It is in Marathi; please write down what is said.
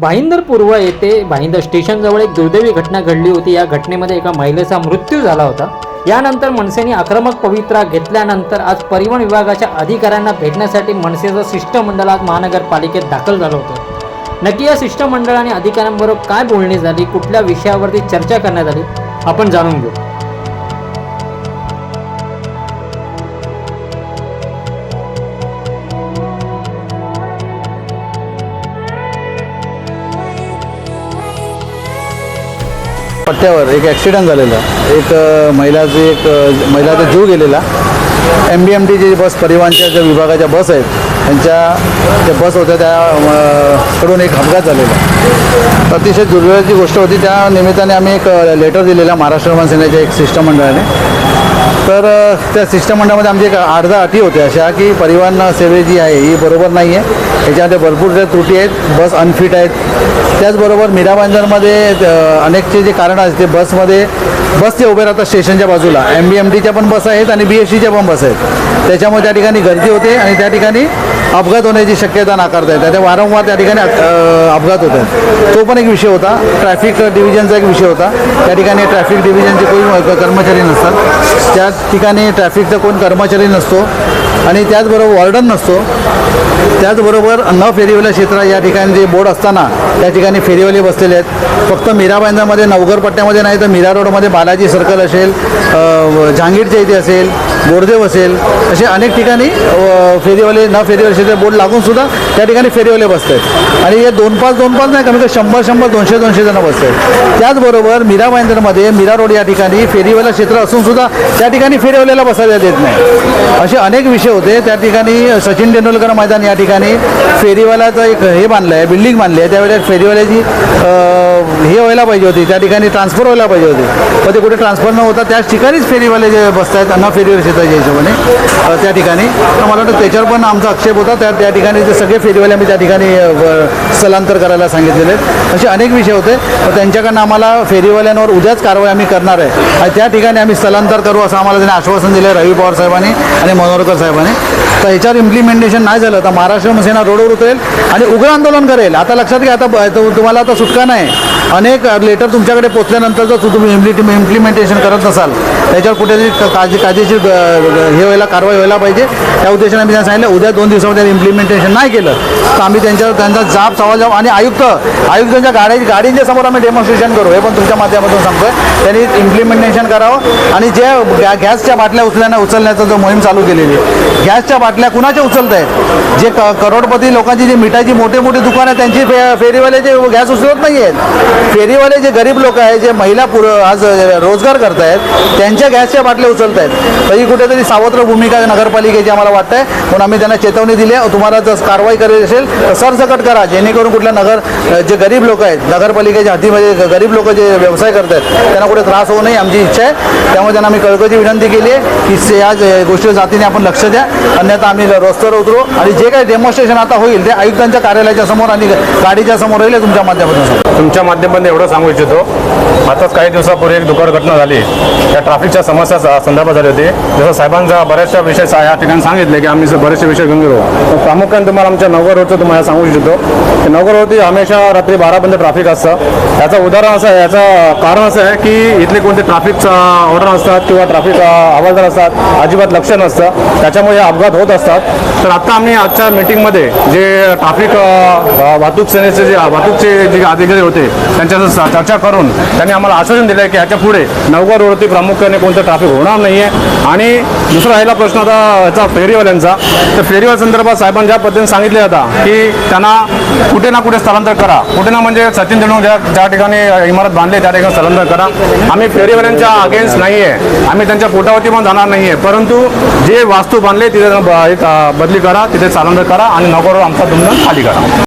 भाईंदर पूर्व येथे भाईंदर स्टेशनजवळ एक दुर्दैवी घटना घडली होती. या घटनेमध्ये एका महिलेचा मृत्यू झाला होता. यानंतर मनसेने आक्रमक पवित्रा घेतल्यानंतर आज परिवहन विभागाच्या अधिकाऱ्यांना भेटण्यासाठी मनसेचं शिष्टमंडळ आज महानगरपालिकेत दाखल झालं होतं. नक्की या शिष्टमंडळ आणि अधिकाऱ्यांबरोबर काय बोलणी झाली? कुठल्या विषयावरती चर्चा करण्यात आली? आपण जाणून घेऊ. पट्ट्यावर एक ॲक्सिडेंट झालेला. एक अ, महिलाची एक महिलाचा जीव गेलेला. एम बी एम टीची बस परिवहनच्या ज्या विभागाच्या बस आहेत त्यांच्या ज्या बस होत्या त्या कडून एक अपघात झालेला. अतिशय दुर्दैवाची गोष्ट होती. त्या निमित्ताने आम्ही एक लेटर दिलेला महाराष्ट्र विमान सेनेच्या एक शिष्टमंडळाने. तर त्या शिष्टमंडळामध्ये आमची एक अर्धा अटी होत्या अशा की परिवहन सेवे जी आहे ही बरोबर नाही आहे. याच्यामध्ये भरपूर ज्या त्रुटी आहेत बस अनफिट आहेत. त्याचबरोबर मीरा अनेकचे जे कारण आहेत ते बसमध्ये बस ते उभे राहतात स्टेशनच्या बाजूला एम बी एम टीच्या पण बस आहेत आणि बी एस सीच्या पण बस आहेत. त्याच्यामुळे त्या ठिकाणी गर्दी होते आणि त्या ठिकाणी अपघात होण्याची शक्यता नाकारता येते. त्या वारंवार त्या ठिकाणी अपघात होत आहेत तो पण एक विषय होता. ट्रॅफिक डिव्हिजनचा एक विषय होता. त्या ठिकाणी ट्रॅफिक डिव्हिजनचे कोणी कर्मचारी नसतात. त्या ठिकाणी ट्रॅफिकचा कोण कर्मचारी नसतो. आणि त्याचबरोबर वॉर्डन नसतो. त्याचबरोबर न फेरीवाल्या क्षेत्र या ठिकाणी जे बोर्ड असताना त्या ठिकाणी फेरीवाले बसलेले आहेत. फक्त मीरा नवघरपट्ट्यामध्ये नाही तर मीरा रोडमध्ये बालाजी सर्कल असेल जहांगीरच्या इथे असेल बोरदेव असेल असे अनेक ठिकाणी फेरीवाले न फेरीवाले क्षेत्र बोर्ड लागूनसुद्धा त्या ठिकाणी फेरीवाले बसत आहेत आणि हे दोन पाच दोन पाच नाही कमी तर शंभर शंभर दोनशे दोनशे जण बसत आहेत त्याचबरोबर मीराबाईंदरमध्ये मीरा रोड या ठिकाणी फेरीवाला क्षेत्र असून सुद्धा त्या ठिकाणी फेरीवाल्याला बसायला देत नाही. असे अनेक विषय होते. त्या ठिकाणी सचिन तेंडुलकर मैदान या ठिकाणी. फेरीवाल्याचं एक हे बांधलं आहे बिल्डिंग बांधली आहे त्यावेळेस फेरीवाल्याची अ, हे व्हायला पाहिजे होती. त्या ठिकाणी ट्रान्सफर व्हायला पाहिजे होती. पण ते कुठे ट्रान्सफर न होता त्याच ठिकाणीच फेरीवाले जे बसत आहेत न फेरीवाले क्षेत्राच्या हिशोबाने त्या ठिकाणी. तर मला वाटतं त्याच्यावर पण आमचा आक्षेप होता. त्या त्या ठिकाणी ते सगळे फेरीवाले आम्ही त्या ठिकाणी स्थलांतर करायला सांगितलेले आहेत. असे अनेक विषय होते. तर त्यांच्याकडनं आम्हाला फेरीवाल्यांवर उद्याच कारवाई आम्ही करणार आहे. आणि त्या ठिकाणी आम्ही स्थलांतर करू असं आम्हाला त्यांनी आश्वासन दिलं रवी पवार साहेबांनी आणि मनोहरकर साहेबांनी. तर ह्याच्यावर इम्प्लिमेंटेशन नाही झालं तर महाराष्ट्र सेना रोडवर उतरेल आणि उग्र आंदोलन करेल. आता लक्षात घ्या आता तुम्हाला आता सुटका नाही. अनेक लेटर तुमच्याकडे पोचल्यानंतर जर तुम्ही इम्प्लिटी इम्प्लिमेंटेशन करत नसाल त्याच्यावर कुठेतरी काजी कायदेशीर हे व्हायला कारवाई व्हायला पाहिजे. त्या उद्देशाने मी त्यांना सांगितलं उद्या दोन दिवसामध्ये इम्प्लिमेंटेशन नाही केलं. तर आम्ही त्यांच्यावर त्यांचा जाब सवाल जाऊ. आणि आयुक्त आयुक्तांच्या गाड्या गाडींच्या समोर आम्ही डेमॉन्स्ट्रेशन करू. हे पण तुमच्या माध्यमातून सांगतोय. त्यांनी इम्प्लिमेंटेशन करावं. आणि जे गॅ- गॅसच्या बाटल्या उचलण्या उचलण्याचा जो मोहीम चालू केलेली आहे गॅसच्या बाटल्या कुणाच्या उचलत आहेत जे क- करोडपती लोकांची जी मिठाची मोठे मोठे दुकान आहेत त्यांची फे फेरीवाले जे गॅस उचलत नाही आहेत फेरीवाले जे गरीब लोक आहेत जे महिला पुर आज रोजगार करत आहेत त्यांच्या गॅसच्या बाटल्या उचलत आहेत तर ही कुठेतरी सावत्र भूमिका नगरपालिकेची आम्हाला वाटतंय. म्हणून आम्ही त्यांना चेतवणी दिली आहे. तुम्हाला जर कारवाई करायची असेल तर सरसकट करा. जेणेकरून कुठल्या नगर जे गरीब लोक आहेत नगरपालिकेच्या हातीमध्ये गरीब लोक जे व्यवसाय करत आहेत त्यांना कुठे त्रास होऊ नये आमची इच्छा आहे. त्यामुळे त्यांना आम्ही कळकळची विनंती केली आहे की या गोष्टी जातीने आपण लक्ष द्या. अन्यथा आम्ही रस्त्यावर उतरू. आणि जे काही डेमॉन्स्ट्रेशन आता होईल ते आयुक्तांच्या कार्यालयाच्या समोर आणि गाडीच्या समोर होईल तुमच्या माध्यमातून तुमच्या माध्यम माध्यमातून एवढं सांगू इच्छितो. आताच काही दिवसापूर्वी एक दुःखद घटना झाली. त्या ट्रॅफिकच्या समस्या स- संदर्भात झाली होती. जसं साहेबांचा बऱ्याचशा विषय या ठिकाणी सांगितले की आम्ही बरेचसे विषय घेऊन गेलो तर प्रामुख्याने तुम्हाला आमच्या नवगर रोडचं तुम्हाला सांगू इच्छितो. की नवगर रोडची हमेशा रात्री बारापर्यंत ट्रॅफिक असतं. याचं उदाहरण असं आहे याचं कारण असं आहे की इथले कोणते ट्रॅफिक ऑर्डर असतात किंवा ट्रॅफिक हवालदार असतात अजिबात लक्ष नसतं. त्याच्यामुळे हे अपघात होत असतात. तर आता आम्ही आजच्या मीटिंगमध्ये जे ट्राफिक वाहतूक सेनेचे जे वाहतूकचे जे अधिकारी होते त्यांच्याशी चर्चा करून त्यांनी आम्हाला आश्वासन दिलं आहे की ह्याच्या पुढे नवगाव रोडवरती प्रामुख्याने कोणतं ट्राफिक होणार नाही आहे आणि दुसरा राहिला प्रश्न आता याचा फेरीवाल्यांचा. तर फेरीवाल संदर्भात साहेबांनी ज्या पद्धतीने सांगितले होता की त्यांना कुठे ना कुठे स्थलांतर करा. कुठे ना म्हणजे सचिन तेंडुलकर ज्या ज्या ठिकाणी इमारत बांधली त्या ठिकाणी स्थलांतर करा. आम्ही फेरीवाल्यांच्या अगेन्स्ट नाही आहे आम्ही त्यांच्या पोटावरती पण जाणार नाही आहे परंतु जे वास्तू बांधले तिथे एक, बदली करा तिथे स्थलांतर करा आणि नगर आमचा दुमदम खाली करा.